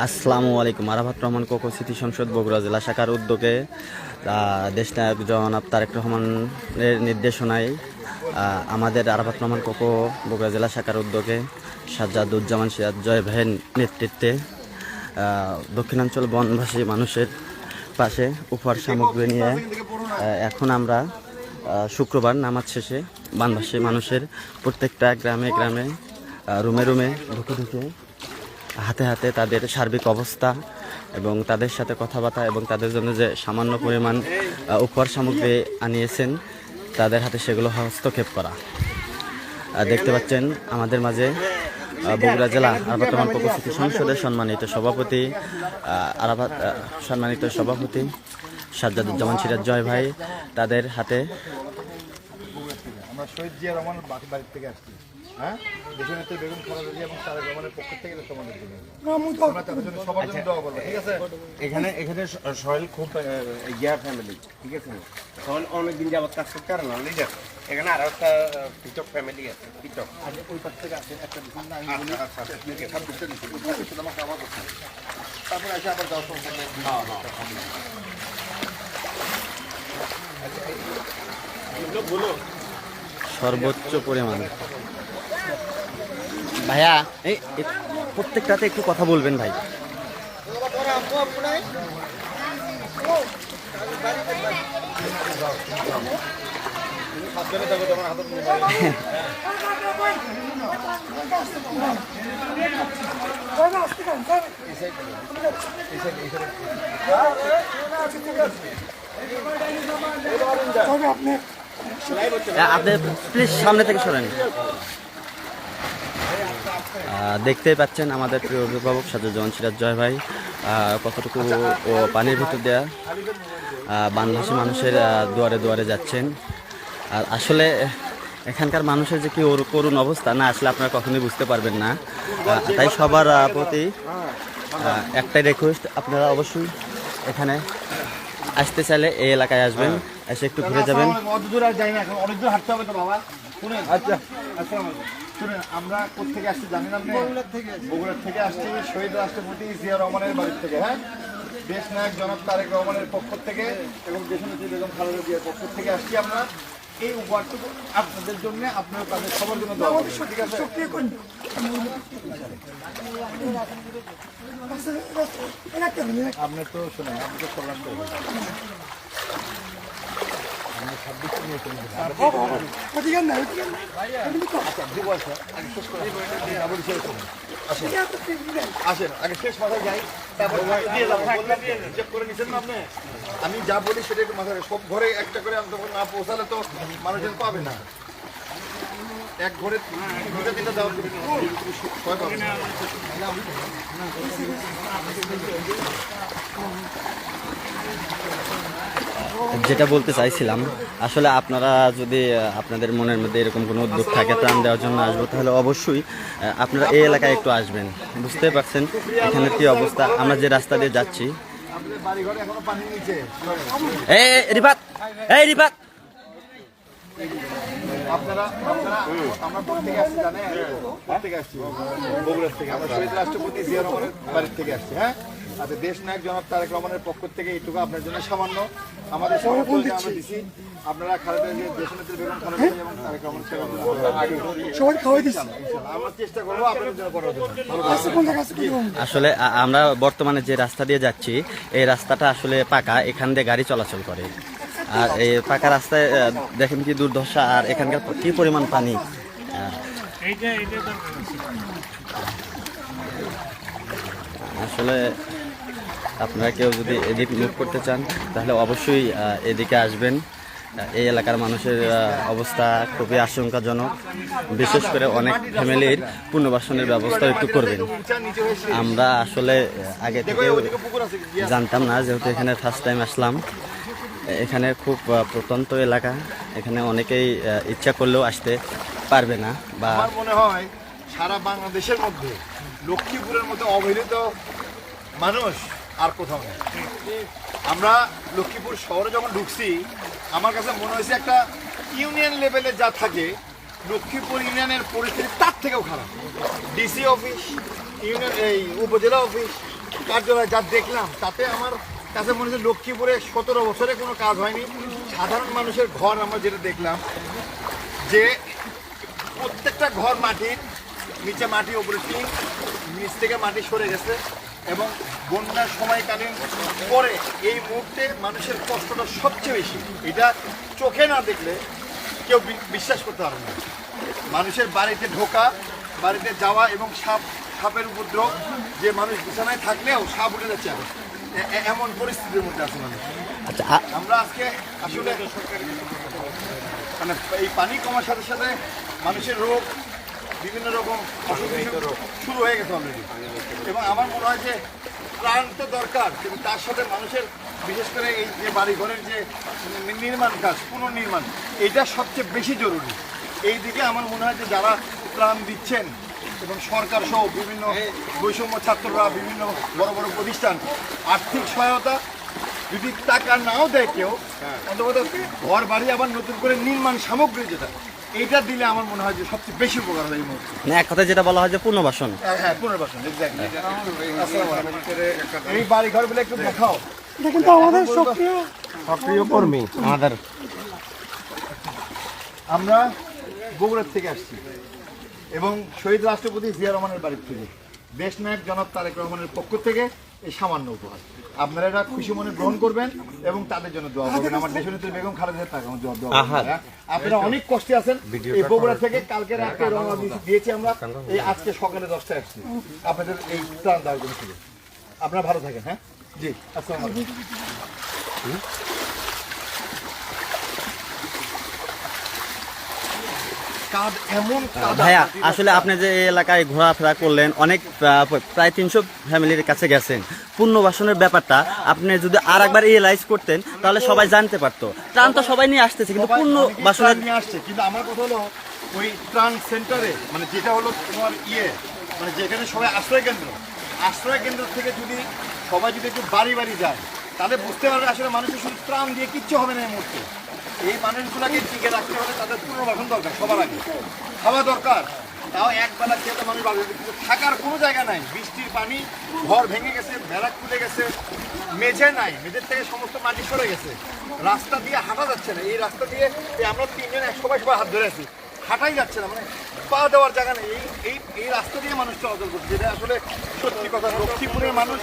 আসসালামু আলাইকুম। আরাফাত রহমান কোকো স্মৃতি সংসদ বগুড়া জেলা শাখার উদ্যোগে দেশনায়ক জনাব তারেক রহমানের নির্দেশনায় আমাদের আরাফাত রহমান কোকো বগুড়া জেলা শাখার উদ্যোগে সাজ্জাদুজ্জামান সিরাজ জয় ভাইয়ের নেতৃত্বে দক্ষিণাঞ্চল বনবাসী মানুষের পাশে উপহার সামগ্রী নিয়ে এখন আমরা শুক্রবার নামাজ শেষে বানবাসী মানুষের প্রত্যেকটা গ্রামে গ্রামে রুমে রুমে ঢুকে ঢুকে হাতে হাতে তাদের সার্বিক অবস্থা এবং তাদের সাথে কথাবার্তা এবং তাদের জন্য যে সামান্য পরিমাণ উপহার সামগ্রী আনিয়েছেন তাদের হাতে সেগুলো হস্তক্ষেপ করা। দেখতে পাচ্ছেন আমাদের মাঝে বগুড়া জেলা আরাফাত রহমান প্রকৃতি সংসদের সম্মানিত সভাপতি আহ, সম্মানিত সভাপতি সাজ্জাদুজ্জামান সিরাজ জয় ভাই তাদের হাতে আমরা শহীদ জিয়া রহমান বাড়ির থেকে আসছি। হ্যাঁ? দেশের নেত্রী বেগম খালেদা জিয়া এবং তারেক রহমানের পক্ষ থেকে এটা তোমাদের জন্য আমরা তাদের জন্য সবার জন্য দোয়া করব ঠিক আছে? এখানে এখানে খুব ফ্যামিলি ঠিক আছে? সোহেল যাবত কাজ করতে পারে না লিডার এখানে আরও একটা পিটক ফ্যামিলি আছে পিটক ওই পাশ থেকে একটা আচ্ছা আচ্ছা আছে। শুধু আমাকে আবার সর্বোচ্চ পরিমাণ। ভাইয়া এই প্রত্যেকটাতে একটু কথা বলবেন ভাই। আপনি প্লিজ সামনে থেকে সরেন। দেখতেই পাচ্ছেন আমাদের প্রিয় অভিভাবক সাজুজ্জামান সিরাজ জয় ভাই। কতটুকু ও পানির ভিতর দেয়া বাংলাদেশি মানুষের দুয়ারে দুয়ারে যাচ্ছেন। আর আসলে এখানকার মানুষের যে কি ওর- করুণ অবস্থা না আসলে আপনারা কখনোই বুঝতে পারবেন না। তাই সবার প্রতি একটাই রিকোয়েস্ট আপনারা অবশ্যই এখানে আসতে চাইলে এই এলাকায় আসবেন এসে একটু ঘুরে যাবেন। অনেক দূর হাঁটতে হবে তো বাবা। আচ্ছা। শুনেন আমরা কোথেকে আসছি জানেন আপনি? বগুড়ার থেকে আসছি। শহীদ রাষ্ট্রপতি জিয়া রহমানের বাড়ির থেকে হ্যাঁ? দেশ নায়ক জনাব তারেক রহমানের পক্ষ থেকে এবং দেশনেত্রী বেগম খালেদা জিয়ার পক্ষ থেকে আসছি আমরা। এই উপহারটুকু আপনাদের জন্য আপনার তাদের সবার জন্য ঠিক আছে? আপনি তো শোনেন আপনি তো কল্যাণ করবেন আমি যা বলি সেটা একটু মাথায় সব ঘরে একটা করে না পৌঁছালে তো মানুষজন পাবে না। এক ঘরে দুটা। যেটা বলতে চাইছিলাম, আসলে আপনারা যদি আপনাদের মনের মধ্যে এরকম কোনো উদ্যোগ থাকে ত্রাণ দেওয়ার জন্য আসব, তাহলে অবশ্যই আপনারা এই এলাকায় একটু আসবেন। বুঝতে পারছেন এখানে কি অবস্থা? আমরা যে রাস্তা দিয়ে যাচ্ছি। এই, রিফাত! এই, রিফাত! আপনারা আপনারা আমরা কোথেকে আসছি জানেন? কোথেকে আসছি। বগুড়ার থেকে আমরা শহীদ রাষ্ট্রপতি জিয়া রহমানের বাড়ির থেকে আসছি হ্যাঁ? আচ্ছা দেশ নায়ক জনাব তারেক রহমানের পক্ষ থেকে এইটুকু আপনার জন্য সামান্য আমাদের সবার আমরা দিছি আপনারা খালেদা জিয়া দেশনেত্রী বেগম খালেদা এবং তারেক রহমান সবাই খাওয়াই দিচ্ছি। আমরা চেষ্টা করব আপনাদের জন্য করার জন্য। ভালো কোন জায়গা আছে কি করব? আসলে আমরা বর্তমানে যে রাস্তা দিয়ে যাচ্ছি এই রাস্তাটা আসলে পাকা এখান দিয়ে গাড়ি চলাচল করে। আর এই পাকা রাস্তায় দেখেন কি দুর্দশা আর এখানকার কি পরিমাণ পানি? আসলে আপনারা কেউ যদি এদিক মুভ করতে চান, তাহলে অবশ্যই এদিকে আসবেন। এই এলাকার মানুষের অবস্থা খুবই আশঙ্কাজনক। বিশেষ করে অনেক ফ্যামিলির পুনর্বাসনের ব্যবস্থা একটু করবেন। আমরা আসলে আগে থেকে জানতাম না, যেহেতু এখানে ফার্স্ট টাইম আসলাম। এখানে খুব প্রত্যন্ত এলাকা। এখানে অনেকেই ইচ্ছা করলেও আসতে পারবে না বা মনে হয় সারা বাংলাদেশের মধ্যে লক্ষ্মীপুরের মধ্যে অবহেলিত মানুষ আর কোথাও নেই। আমরা লক্ষ্মীপুর শহরে যখন ঢুকছি, আমার কাছে মনে হয়েছে একটা ইউনিয়ন লেভেলে যা থাকে, লক্ষ্মীপুর ইউনিয়নের পরিস্থিতি তার থেকেও খারাপ। ডিসি অফিস, ইউনিয়ন, এই উপজেলা অফিস, কার্যালয় যা দেখলাম, তাতে আমার কাছে মনে হচ্ছে লক্ষ্মীপুরে সতেরো বছরে কোনো কাজ হয়নি। সাধারণ মানুষের ঘর আমরা যেটা দেখলাম, যে প্রত্যেকটা ঘর মাটির, নিচে মাটি, উপরে টিন, নিচ থেকে মাটি সরে গেছে এবং বন্যার সময়কালীন পরে এই মুহূর্তে মানুষের কষ্টটা সবচেয়ে বেশি। এটা চোখে না দেখলে কেউ বিশ্বাস করতে পারবে না। মানুষের বাড়িতে ঢোকা, বাড়িতে যাওয়া এবং সাপ, সাপের উপদ্রব, যে মানুষ বিছানায় থাকলেও সাপ উঠে যাচ্ছে এমন পরিস্থিতির মধ্যে আছে মানুষ। আচ্ছা আমরা আজকে আসলে মানে এই পানি কমার সাথে সাথে মানুষের রোগ বিভিন্ন রকম অসুখ শুরু হয়ে গেছে অলরেডি এবং আমার মনে হয় যে প্রাণ তো দরকার কিন্তু তার সাথে মানুষের বিশেষ করে এই যে বাড়িঘরের যে নির্মাণ কাজ পুনর্নির্মাণ এটা সবচেয়ে বেশি জরুরি। এই দিকে আমার মনে হয় যে যারা প্রাণ দিচ্ছেন এবং সরকার সহ বিভিন্ন বৈষম্য ছাত্ররা বিভিন্ন বড় বড় প্রতিষ্ঠান আর্থিক সহায়তা যদি টাকা নাও দেয় কেউ অন্তত ঘর বাড়ি আবার নতুন করে নির্মাণ সামগ্রী যেটা এইটা দিলে আমার মনে হয় যে সবচেয়ে বেশি উপকার হয় এই মুহূর্তে। মানে এক কথায় যেটা বলা হয় যে পুনর্বাসন। হ্যাঁ, হ্যাঁ পুনর্বাসন এই বাড়ি ঘরগুলো একটু দেখাও। সক্রিয় কর্মী। আমাদের। আমরা বগুড়ার থেকে আসছি। এবং শহীদ রাষ্ট্রপতি জিয়া রহমানের বাড়ির থেকে। দেশ নায়ক জনাব তারেক রহমানের পক্ষ থেকে এই সামান্য উপহার। আপনারা এটা খুশি মনে গ্রহণ করবেন এবং তাদের জন্য দোয়া করবেন। আমার দেশনেত্রী বেগম খালেদা তাকে আমার দোয়া দোয়া হ্যাঁ? আপনারা অনেক কষ্টে আছেন। এই বগুড়া থেকে কালকে রাতে রওনা দিয়েছি- আমরা। এই আজকে সকালে দশটায় আসছি। আপনাদের এই ত্রাণ দেওয়ার জন্য আপনারা ভালো থাকেন হ্যাঁ? জি আসসালামু এমন ভাইয়া আসলে আপনি যে এই এলাকায় ঘোরাফেরা করলেন অনেক প্রায় তিনশো ফ্যামিলির কাছে গেছেন। পুনর্বাসনের ব্যাপারটা আপনি যদি আর একবার রিয়েলাইজ করতেন তাহলে সবাই জানতে পারতো। ত্রাণ তো সবাই নিয়ে আসতেছে কিন্তু পুনর্বাসনের নিয়ে আসছে কিন্তু আমার কথা হলো ওই ত্রাণ সেন্টারে মানে যেটা হলো তোমার ইয়ে মানে যেখানে সবাই আশ্রয় কেন্দ্র আশ্রয় কেন্দ্র থেকে যদি সবাই যদি একটু বাড়ি বাড়ি যায় তাহলে বুঝতে পারবে আসলে মানুষের শুধু ত্রাণ দিয়ে কিচ্ছু হবে না এই মুহূর্তে। এই মানুষগুলোকে টিকে রাখতে হলে তাদের পুনর্বাসন দরকার, সবার আগে। খাওয়া দরকার। তাও একবেলা খেতে মানুষ কিন্তু থাকার কোনো জায়গা নাই। বৃষ্টির পানি, ঘর ভেঙে গেছে ভেড়া খুলে গেছে, মেঝে নাই। মেঝের থেকে সমস্ত মাটি সরে গেছে। রাস্তা দিয়ে হাঁটা যাচ্ছে না। এই রাস্তা দিয়ে আমরা তিনজন এক সবাই সবাই হাত ধরে আছি। হাঁটাই যাচ্ছে না। মানে পা দেওয়ার জায়গা নেই। এই এই এই রাস্তা দিয়ে মানুষ চলাচল করছে। যেটা আসলে সত্যি কথা। লক্ষ্মীপুরের মানুষ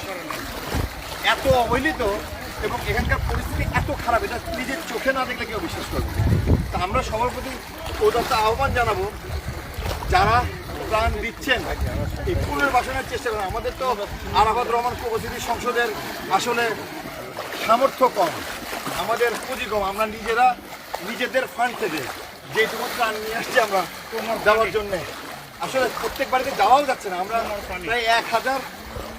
এত অবহেলিত এবং এখানকার পরিস্থিতি এত খারাপ এটা নিজের চোখে না দেখলে কেউ বিশ্বাস করবে তা আমরা সবার প্রতি ওদার্ত আহ্বান জানাব যারা প্রাণ দিচ্ছেন এই পুনর্বাসনের চেষ্টা করেন। আমাদের তো আরাফাত রহমান উপস্থিতি সংসদের আসলে সামর্থ্য কম আমাদের পুঁজি কম। আমরা নিজেরা নিজেদের ফান্ড থেকে যেটুকু প্রাণ নিয়ে আসছি আমরা দেওয়ার জন্য। আসলে প্রত্যেক বাড়িতে যাওয়াও যাচ্ছে না। আমরা প্রায় এক হাজার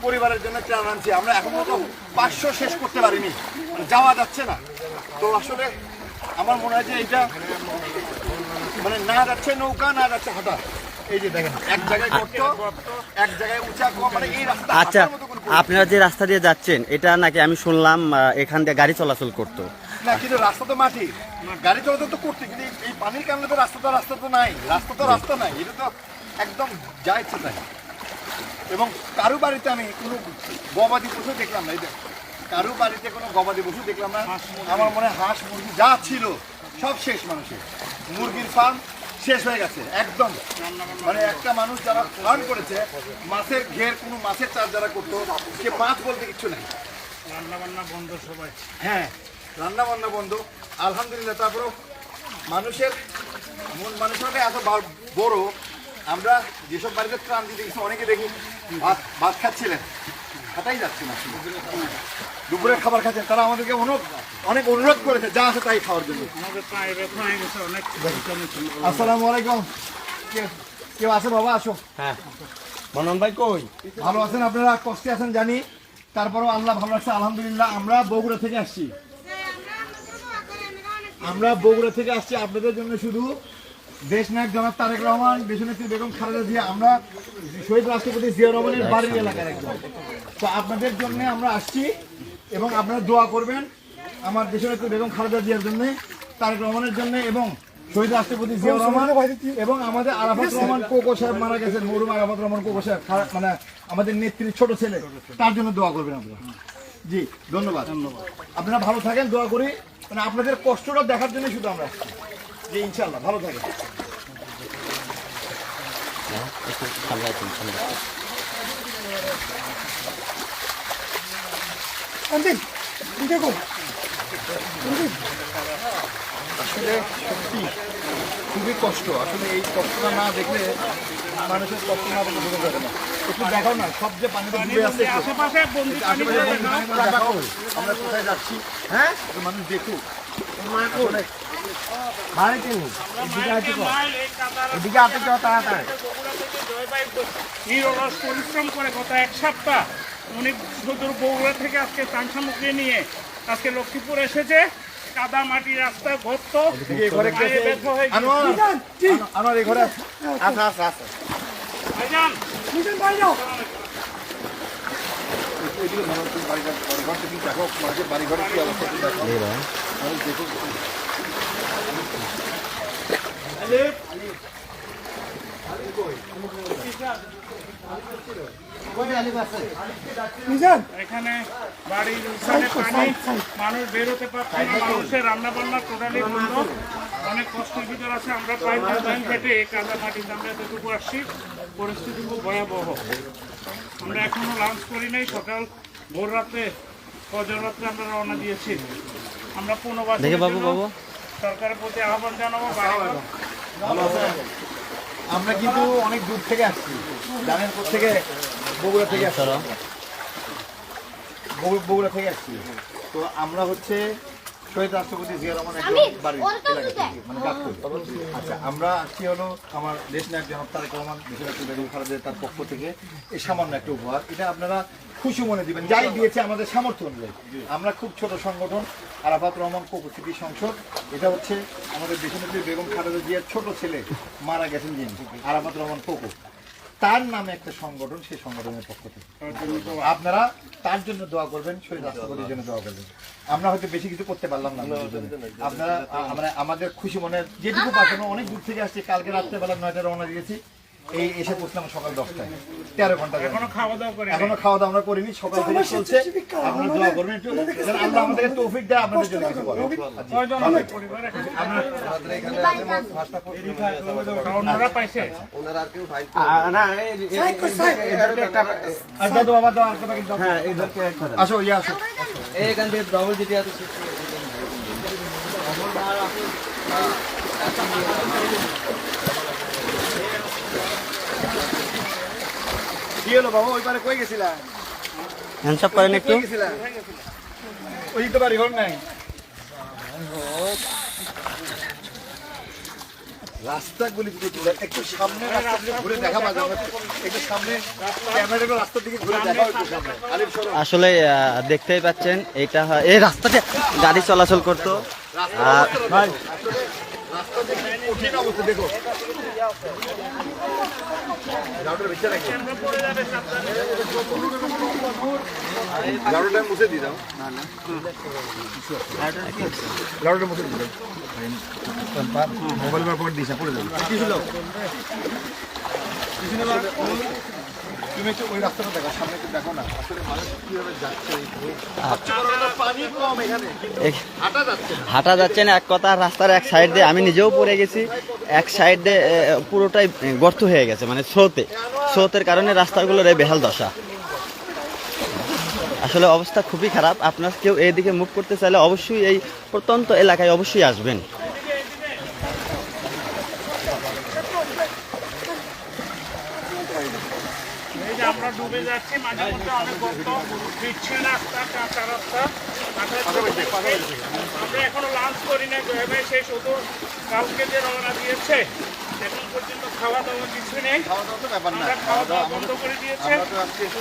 পরিবারের জন্য ত্রাণ আনছি। আমরা এখন মতো পাঁচশো শেষ করতে পারিনি। মানে যাওয়া যাচ্ছে না। তো আসলে আমার মনে হয় যে এটা মানে না যাচ্ছে নৌকা না যাচ্ছে হঠাৎ এই যে দেখেন এক জায়গায় এক জায়গায় উঁচা কুয়া, মানে আচ্ছা আপনারা যে রাস্তা দিয়ে যাচ্ছেন এটা নাকি আমি শুনলাম এখান দিয়ে গাড়ি চলাচল করতো। না কিন্তু রাস্তা তো মাটি। গাড়ি চলাচল তো করতে কিন্তু এই- এই পানির কারণে তো রাস্তা তো রাস্তা তো নাই। রাস্তা তো রাস্তা নাই। এটা তো একদম যা ইচ্ছে তাই। এবং কারও বাড়িতে আমি কোনো গবাদি পশু দেখলাম না এই দেখ, কারও বাড়িতে কোনো গবাদি পশু দেখলাম না। আমার মনে হয় হাঁস মুরগি যা ছিল সব শেষ মানুষের। মুরগির ফার্ম শেষ হয়ে গেছে একদম। মানে একটা মানুষ যারা ফার্ম করেছে মাছের ঘের কোনো মাছের চাষ যারা করতো সে মাছ বলতে কিছু নেই। রান্নাবান্না বন্ধ সবাই। হ্যাঁ রান্না বান্না বন্ধ। আলহামদুলিল্লাহ তারপরেও মানুষের মন মানুষের এত বড়। আমরা যেসব বাড়িতে ত্রাণ দিতে গেছি অনেকে দেখি ভাত ভাত খাচ্ছিলেন। খাটাই যাচ্ছে না। দুপুরে খাবার খাচ্ছেন তারা আমাদেরকে অনুরোধ অনেক অনুরোধ করেছে যা আছে তাই খাওয়ার জন্য। আসসালামু আলাইকুম। কে- কেউ আছে বাবা? আসো। হ্যাঁ। মনন ভাই কই? ভালো আছেন আপনারা? কষ্টে আছেন জানি। তারপরেও আল্লাহ ভালো রাখছে আলহামদুলিল্লাহ। আমরা বগুড়া থেকে আসছি। আমরা বগুড়া থেকে আসছি আপনাদের জন্য শুধু দেশ নায়ক জনাব তারেক রহমান দেশনেত্রী বেগম খালেদা জিয়া আমরা শহীদ রাষ্ট্রপতি জিয়া রহমানের বাড়ির এলাকার একজন। তো আপনাদের জন্য আমরা আসছি এবং আপনারা দোয়া করবেন আমার দেশনেত্রী বেগম খালেদা জিয়ার জন্য তারেক রহমানের জন্য এবং শহীদ রাষ্ট্রপতি জিয়া রহমান এবং আমাদের আরাফাত রহমান কোকো সাহেব মারা গেছেন মরুম আরাফাত রহমান কোকো সাহেব মানে আমাদের নেত্রীর ছোট ছেলে তার জন্য দোয়া করবেন আপনারা। জি ধন্যবাদ। ধন্যবাদ। আপনারা ভালো থাকেন দোয়া করি। মানে আপনাদের কষ্টটা দেখার জন্য শুধু আমরা আসছি। জি ইনশাল্লাহ ভালো একটু আসুন। আসলে সত্যি খুবই কষ্ট। আসলে এই কষ্টটা না দেখলে মানুষের কষ্ট না দেখলে বোঝা যাবে না। একটু দেখাও না সব যে পানিতে ডুবে আছে আশেপাশে পানি আশেপাশে। আমরা কোথায় যাচ্ছি? হ্যাঁ? মানুষ দেখুক। আসলে মাইল এই কাদার এদিকে আপনি কেউ তাড়াতাড়ি। পরিশ্রম করে গত এক সপ্তাহ উনি সুদূর বগুড়া থেকে আজকে সামগ্রী নিয়ে আজকে লক্ষ্মীপুর এসেছে। কাদা মাটি রাস্তা গর্ত। ঘরে আছে? হয়ে আনোয়ার। এই ঘরে আছে? আচ্ছা আচ্ছা আচ্ছা ভাইজান। এদিকে মানুষের বাড়িঘরের কি অবস্থা দেখো জি ভাই মানুষ দেখুক এখানে বাড়ির উঠানে পানি মানুষ বেরোতে পারছে না মানুষের রান্না বান্না টোটালি বন্ধ। অনেক কষ্টের ভিতর আছে আমরা প্রায় দুই কেটে কাদা মাটিতে আমরা এতটুকু আসছি। পরিস্থিতি খুব ভয়াবহ। আমরা এখনও লাঞ্চ করি নাই সকাল ভোর রাতে রাত্রে আমরা রওনা দিয়েছি। আমরা বাবু সরকারের প্রতি আহ্বান জানাব আমরা কিন্তু অনেক দূর থেকে আসছি। জানেন থেকে বগুড়া থেকে আসছি। বগুড়া থেকে আসছি। তো আমরা হচ্ছে শহীদ রাষ্ট্রপতি জিয়া রহমান মানে আচ্ছা আমরা আসছি হলো আমার দেশ নায়ক জনাব তারেক রহমান দেশের বেগম খালেদের তার পক্ষ থেকে এই সামান্য একটা উপহার। এটা আপনারা খুশি মনে দিবেন যাই দিয়েছে আমাদের সামর্থ্য অনুযায়ী। আমরা খুব ছোট সংগঠন আরাফাত রহমান কোকো সংসদ। এটা হচ্ছে আমাদের দেশনেত্রী বেগম খালেদা জিয়ার ছোট ছেলে মারা গেছেন যিনি আরাফাত রহমান কোকো তার নামে একটা সংগঠন, সেই সংগঠনের পক্ষ থেকে। আপনারা তার জন্য দোয়া করবেন, শহীদ রাষ্ট্রপতির জন্য দোয়া করবেন। আমরা হয়তো বেশি কিছু করতে পারলাম না আপনারা আমাদের খুশি মনে, যেটুকু পাঠানো অনেক দূর থেকে আসছে। কালকে রাত্রেবেলা নয়টা রওনা দিয়েছি। এই এসে পৌঁছলাম সকাল দশটায় তেরো ঘণ্টা এখনও এখনও খাওয়া দাওয়া করে এখনও খাওয়া দাওয়া আমরা করিনি সকাল থেকে চলছে আপনারা দোয়া করবেন একটু আল্লাহ আমাদেরকে তৌফিক দেয় আপনাদের জন্য কিছু আচ্ছা, হ্যাঁ আসো ইয়ে আসো এইখান থেকে ডবল আছে কি হলো বাবা ওই পারে কই গেছিলা? হ্যান্ডসাপ করেন একটু। ওই তো বাড়ি ঘর নাই। রাস্তাগুলি যদি একটু- একটু সামনে রাস্তা ঘুরে দেখা মাঝে মাঝে। একটু সামনে ক্যামেরাগুলো রাস্তার দিকে ঘুরে দেখা একটু সামনে। আসলে দেখতেই পাচ্ছেন এটা হয়- এই রাস্তাতে গাড়ি চলাচল করতো। আর ভিতরে মুছে দিয়ে দাও। গাড়িটা মুছে দিয়ে দাও। মোবাইল পর দিশা পড়ে যাবে। কি ছিল তুমি একটু ওই রাস্তাটা দেখো সামনে একটু দেখো না। আসলে মানুষ কীভাবে যাচ্ছে পানি কম এখানে হাঁটা যাচ্ছে না। হাঁটা যাচ্ছে না এক কথা রাস্তার এক সাইড দিয়ে আমি নিজেও পড়ে গেছি এক সাইড দিয়ে পুরোটাই গর্ত হয়ে গেছে মানে স্রোতে। স্রোতের কারণে রাস্তাগুলোর এই বেহাল দশা। আসলে অবস্থা খুবই খারাপ। আপনার কেউ এইদিকে মুভ করতে চাইলে অবশ্যই এই প্রত্যন্ত এলাকায় অবশ্যই আসবেন এই যে আমরা ডুবে যাচ্ছি মাঝে মধ্যে অনেক গর্ত বিচ্ছিন্ন রাস্তা কাঁচা রাস্তা। আমরা এখনও লাঞ্চ করি না ভাই সেই শুধু কালকে যে রওনা দিয়েছে এখন পর্যন্ত খাওয়া দাওয়া কিছু নেই। আমরা খাওয়া দাওয়া বন্ধ করে দিয়েছে।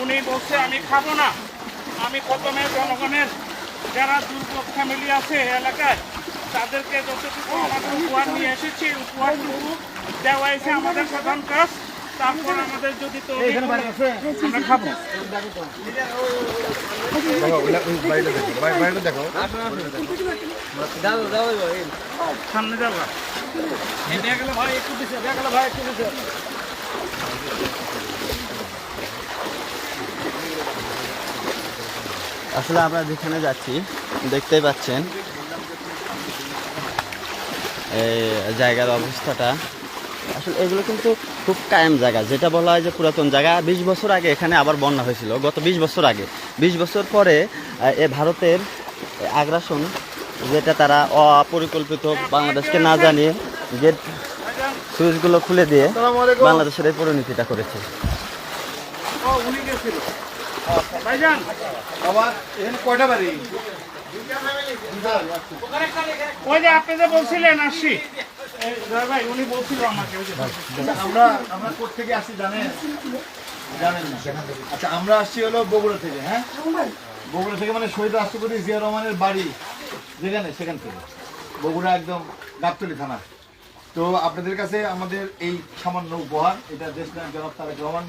উনি বলছে আমি খাব না। আমি প্রথমে জনগণের যারা দুর্ভোগ ফ্যামিলি আছে এলাকায় তাদেরকে যতটুকু আমাদের উপহার নিয়ে এসেছি উপহারটুকু দেওয়া হয়েছে আমাদের প্রধান কাজ। তারপর আমাদের যদি তো আমরা খাব। বাইরে দেখো বাইরে দেখো। সামনে যাব আসলে আমরা যেখানে যাচ্ছি দেখতেই পাচ্ছেন এই জায়গার অবস্থাটা। আসলে এগুলো কিন্তু খুব কায়েম জায়গা। যেটা বলা হয় যে পুরাতন জায়গা। বিশ বছর আগে এখানে আবার বন্যা হয়েছিল গত বিশ বছর আগে। বিশ বছর পরে এ ভারতের আগ্রাসন যেটা তারা অপরিকল্পিত বাংলাদেশকে না জানিয়ে গেট সুইচগুলো খুলে দিয়ে বাংলাদেশের এই পরিণতিটা করেছে। ও উনি গেছিল। ভাইজান বাবা এখানে কয়টা বাড়ি? ওই যে আপনি যে বলছিলেন জয় ভাই উনি বলছিল আমাকে ওই যে আচ্ছা, আমরা আমরা কোথা থেকে আসছি জানেন? জানেন না। আচ্ছা আমরা আসছি হলো বগুড়া থেকে হ্যাঁ? বগুড়া থেকে মানে শহীদ রাষ্ট্রপতি জিয়া রহমানের বাড়ি যেখানে সেখান থেকে। বগুড়া একদম গাবতলি থানা। তো আপনাদের কাছে আমাদের এই সামান্য উপহার এটা দেশ নায়ক জনাব তারেক রহমান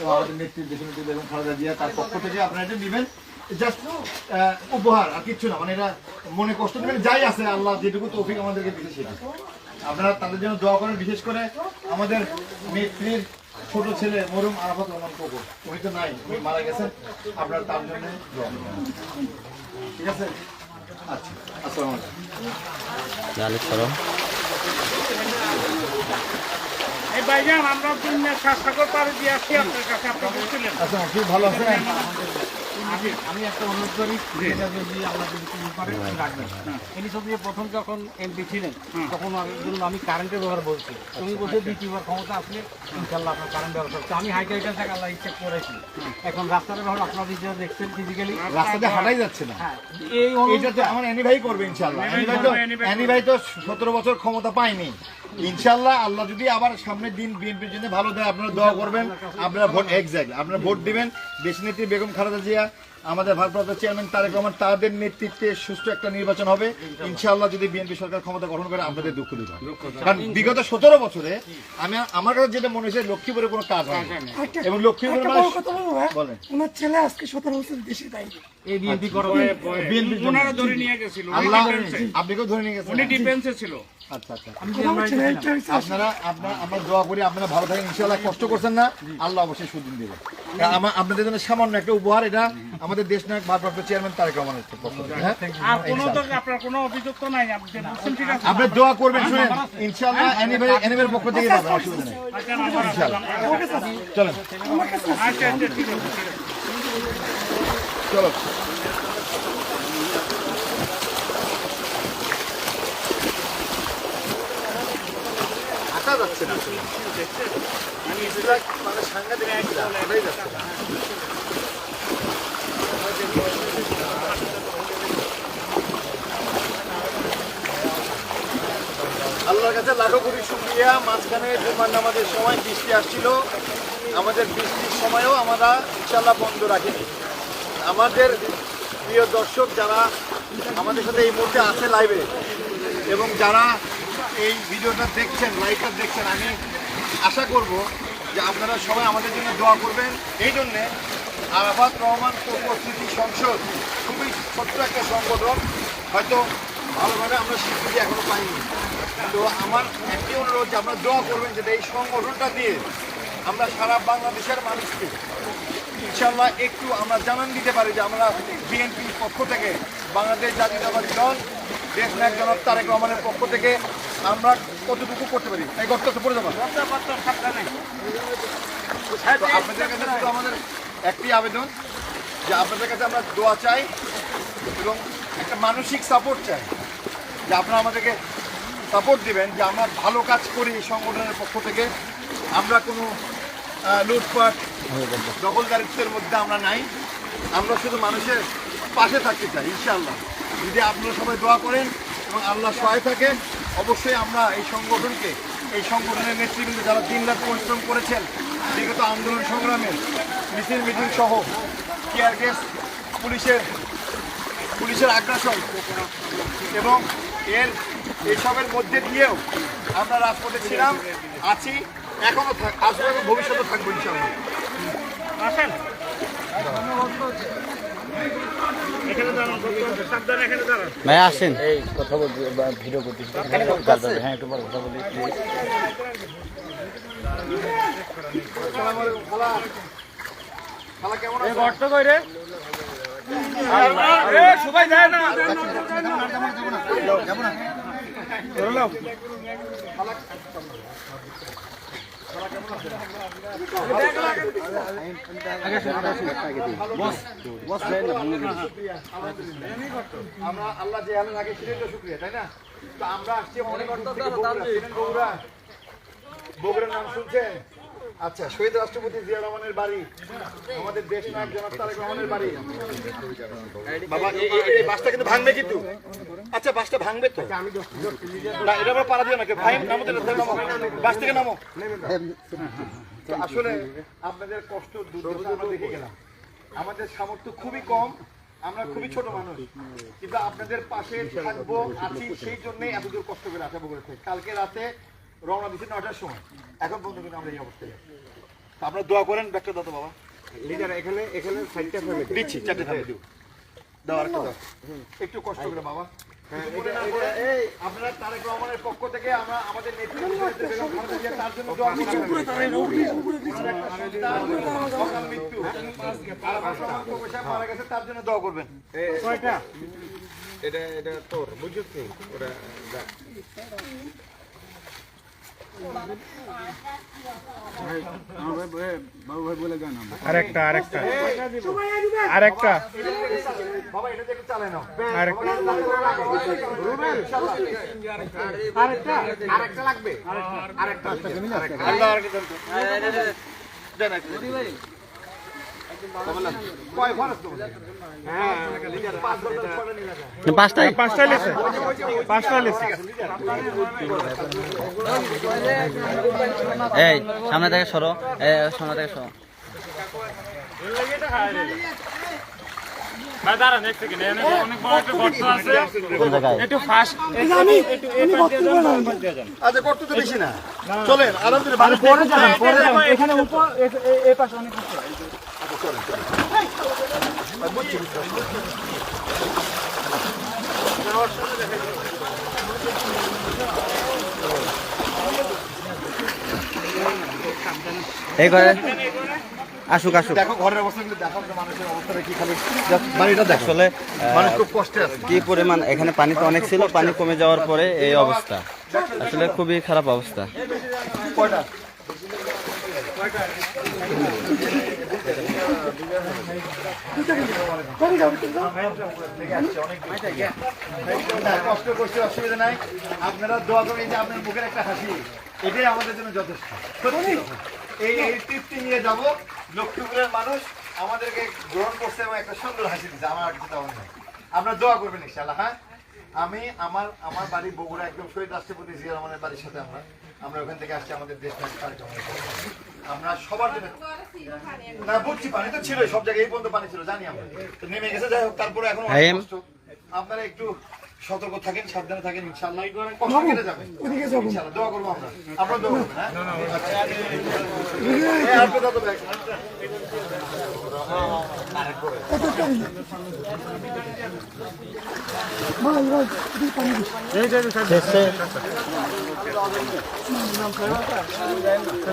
এবং আমাদের নেত্রী দেশনেত্রী বেগম খালেদা জিয়া তার পক্ষ থেকে আপনারা এটা নেবেন। জাস্ট উপহার আর কিচ্ছু না মানে এটা মনে কষ্ট নেবেন যাই আছে আল্লাহ যেটুকু তৌফিক আমাদেরকে দিতে সেটা আপনারা তাদের জন্য দোয়া করেন বিশেষ করে আমাদের নেত্রীর ছোট ছেলে মরুম আরাফাত রহমান কপুর উনি তো নাই উনি মারা গেছেন। আপনারা তার জন্য দোয়া ঠিক আছে? আচ্ছা আসসালামু আলাইকুম। এই ভাইজান আমরা পাড়ে দিয়ে আসছি আপনার কাছে আপনি বলছিলেন। আচ্ছা খুব ভালো আছেন? আমি আমি একটা অনুরোধ করি এটা যদি আল্লাহ যদি তুমি পারেন রাখবেন। ইনি সব প্রথম যখন এমপি ছিলেন তখন আমি- আমি কারেন্টের ব্যবহার বলছি। তুমি বলছো দ্বিতীয়বার ক্ষমতা আসলে ইনশাল্লাহ আপনার কারেন্ট ব্যবহার করছে। আমি হাইটা হাইটা থেকে আল্লাহ ইচ্ছা করেছি। এখন রাস্তার ব্যবহার আপনারা দেখছেন ফিজিক্যালি রাস্তাতে হাঁটাই যাচ্ছে না। হ্যাঁ। এই এটা তো আমার অ্যানি ভাই করবে ইনশাল্লাহ। অ্যানি ভাই তো সতেরো বছর ক্ষমতা পায়নি। ইনশাল্লাহ আল্লাহ যদি আবার সামনে দিন বিএনপির জন্য ভালো দেয়, আপনারা দোয়া করবেন। আপনারা ভোট এক্সাক্ট আপনারা ভোট দিবেন। বেশি নেত্রী বেগম খালেদা জিয়া আমাদের ভারপ্রাপ্ত চেয়ারম্যান তারেক রহমান তাদের নেতৃত্বে সুষ্ঠু একটা নির্বাচন হবে। ইনশাআল্লাহ যদি বিএনপি সরকার ক্ষমতা গ্রহণ করে আপনাদের দুঃখ দিতে কারণ বিগত সতেরো বছরে আমি আমার কাছে যেটা মনে হয়েছে লক্ষ্মীপুরে কোনো কাজ হয় এবং লক্ষ্মীপুরে ভাই বলেন। ওনার ছেলে আজকে সতেরো বছর দেশে তাই। আপনিকেও ধরে নিয়ে গেছেন? আচ্ছা আচ্ছা। হয়েছে আপনারা আপনারা আমরা দোয়া করি আপনারা ভালো থাকেন। ইনশাআল্লাহ কষ্ট করছেন না। আল্লাহ অবশ্যই সুদিন দেবে আপনাদের জন্য সামান্য একটা উপহার এটা আমাদের দেশ নায়ক ভারপ্রাপ্ত চেয়ারম্যান তারেক রহমানের পক্ষ থেকে হ্যাঁ? আর কোনো তো আপনার কোনো অভিযোগ তো নাই আপনি যে বলছেন ঠিক আছে। আপনি দোয়া করবেন শুনেন। ইনশাআল্লাহ অ্যানিভারি অ্যানিভারি পক্ষ থেকে অসুবিধা নেই। আচ্ছা চলেন। আচ্ছা আচ্ছা ঠিক আছে চলো। যাচ্ছে না মানে সাংঘাতিক যাচ্ছে আল্লাহর কাছে লাখো কোটি শুক্রিয়া। মাঝখানে জুমার নামাজের সময় বৃষ্টি আসছিল। আমাদের বৃষ্টির সময়ও আমরা ইনশাল্লাহ বন্ধ রাখিনি। আমাদের প্রিয় দর্শক যারা আমাদের সাথে এই মুহূর্তে আছে লাইভে এবং যারা এই ভিডিওটা দেখছেন লাইভটা দেখছেন, আমি আশা করব যে আপনারা সবাই আমাদের জন্য দোয়া করবেন। এই জন্যে আরাফাত রহমান উপস্থিতি সংসদ খুবই ছোট্ট একটা সংগঠন। হয়তো ভালোভাবে আমরা স্বীকৃতি এখনও পাইনি। তো আমার একটি অনুরোধ যে আমরা দোয়া করবেন যে এই সংগঠনটা দিয়ে আমরা সারা বাংলাদেশের মানুষকে ইনশাল্লাহ একটু আমরা জানান দিতে পারি যে আমরা বিএনপির পক্ষ থেকে, বাংলাদেশ জাতীয়তাবাদী দল, দেশ নায়ক জনাব তারেক রহমানের পক্ষ থেকে আমরা কতটুকু করতে পারি? এই গর্ত তো পড়ে যাব। আপনাদের কাছে শুধু আমাদের একটি আবেদন যে আপনাদের কাছে আমরা দোয়া চাই এবং একটা মানসিক সাপোর্ট চাই। যে আপনারা আমাদেরকে সাপোর্ট দিবেন যে আমরা ভালো কাজ করি এই সংগঠনের পক্ষ থেকে। আমরা কোনো লুটপাট, দখলদারিত্বের মধ্যে আমরা নাই। আমরা শুধু মানুষের পাশে থাকতে চাই, ইনশাআল্লাহ। যদি আপনারা সবাই দোয়া করেন এবং আল্লাহ সহায় থাকে, অবশ্যই আমরা এই সংগঠনকে, এই সংগঠনের নেতৃবৃন্দ যারা দিন রাত পরিশ্রম করেছেন, বিগত আন্দোলন সংগ্রামে মিছিল, মিটিং সহ টিয়ার গ্যাস পুলিশের পুলিশের আগ্রাসন এবং এর এইসবের মধ্যে দিয়েও আমরা রাজপথে ছিলাম আছি এখনও থাক আসব এবং ভবিষ্যতে থাকব ইনশাআল্লাহ। আসেন। এখানে দাঁড়ান সাবধান এখানে দাঁড়ান। ভাই আসেন। এই কথা বলতে ভিডিও করতে হ্যাঁ একটু কথা বলি আসসালামু আলাইকুম খালা। খালা কেমন সবাই যায় না। আমরা আল্লাহ যে আল্লাহ আগে তো শুক্রিয়া তাই না? তো আমরা আসছি অনেক বগুড়া। বগুড়ার নাম শুনছেন? আচ্ছা শহীদ রাষ্ট্রপতি জিয়া রহমানের বাড়ি আমাদের দেশ নায়ক জনাব তারেক রহমানের বাড়ি। বাবা এই- বাসটা কিন্তু ভাঙবে কিন্তু। আচ্ছা বাসটা ভাঙবে তো? না এটা আমরা পারা দিও না কেউ ভাই নামো বাস থেকে নামো। তো আসলে আপনাদের কষ্ট দুর্দশা আমরা দেখে গেলাম। আমাদের সামর্থ্য খুবই কম আমরা খুবই ছোট মানুষ। কিন্তু আপনাদের পাশে থাকব আছি সেই জন্যই এত দূর কষ্ট করে আসা থেকে। কালকে রাতে রওনা দিচ্ছি নয়টার সময়। এখন পর্যন্ত কিন্তু আমরা এই অবস্থায় আছি। তো আপনারা দোয়া করেন ব্যাগটা দাও বাবা। লিডার এখানে এখানে সাইডটা দিচ্ছি চারটে থাকবে দিও দাও আরেকটা দাও। একটু কষ্ট করে বাবা। না আপনারা তারেক রহমানের পক্ষ থেকে আমরা আমাদের। আর সাহেব মারা গেছে, তার জন্য দোয়া করবেন। এটা এটা তোর বুঝছিস। আরেকটা আরেকটা। আরেকটা। বাবা এটা দেখে চালায় নাও আরেকটা আরেকটা লাগবে। আরেকটা আল্লাহ আর কি দেন তো। দেন একটা। কয় খরচ তোমাদের? পাঁচ ঘণ্টা ছয়টা নিয়ে যাবে। পাঁচটাই পাঁচটা পাঁচটা লেছে এই সামনে থেকে সরো। এই সামনে থেকে সরো অনেক বড় একটা গর্ত আছে। কোন জায়গায়? একটু ফাস্ট আমি আমি বক্তব্য রাখলাম আচ্ছা কষ্ট তো বেশি না। চলেন পরে যাবেন পরে এখানে উপর এই পাশে অনেক এই করে আসুক আসুক। দেখো ঘরের অবস্থা কিন্তু দেখো মানুষের অবস্থাটা কি খালি বাড়িটা দেখো। আসলে মানুষ খুব কষ্টে আছে। কি পরিমাণ এখানে পানি তো অনেক ছিল পানি কমে যাওয়ার পরে এই অবস্থা। আসলে খুবই খারাপ অবস্থা। কয়টা? নাই। আপনারা দোয়া করেন যে আপনার মুখের একটা হাসি। এটাই আমাদের জন্য যথেষ্ট। এই তৃপ্তি নিয়ে যাব। লক্ষ্মীপুরের মানুষ আমাদেরকে গ্রহণ করছে এবং একটা সুন্দর হাসি দিচ্ছে। আমার আপনারা দোয়া করবেন ইনশাল্লাহ হ্যাঁ? আমি, আমার আমার বাড়ি বগুড়া, একদম শহীদ রাষ্ট্রপতি জিয়া রহমানের বাড়ির সাথে আমরা। আমরা ওখান থেকে আসছি আমাদের দেশ। আমরা সবার জন্য না বুঝছি পানি তো ছিল সব জায়গায় এই পর্যন্ত পানি ছিল জানি আমরা। তো নেমে গেছে যাই হোক তারপরে এখন। আপনারা একটু সতর্ক থাকেন সাবধানে থাকেন ইনশাআল্লাহ। কষ্ট কেটে যাবে। ওদিকে যাব। ইনশাআল্লাহ দোয়া করব আমরা। আপনারা দোয়া করবেন হ্যাঁ তো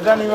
জানি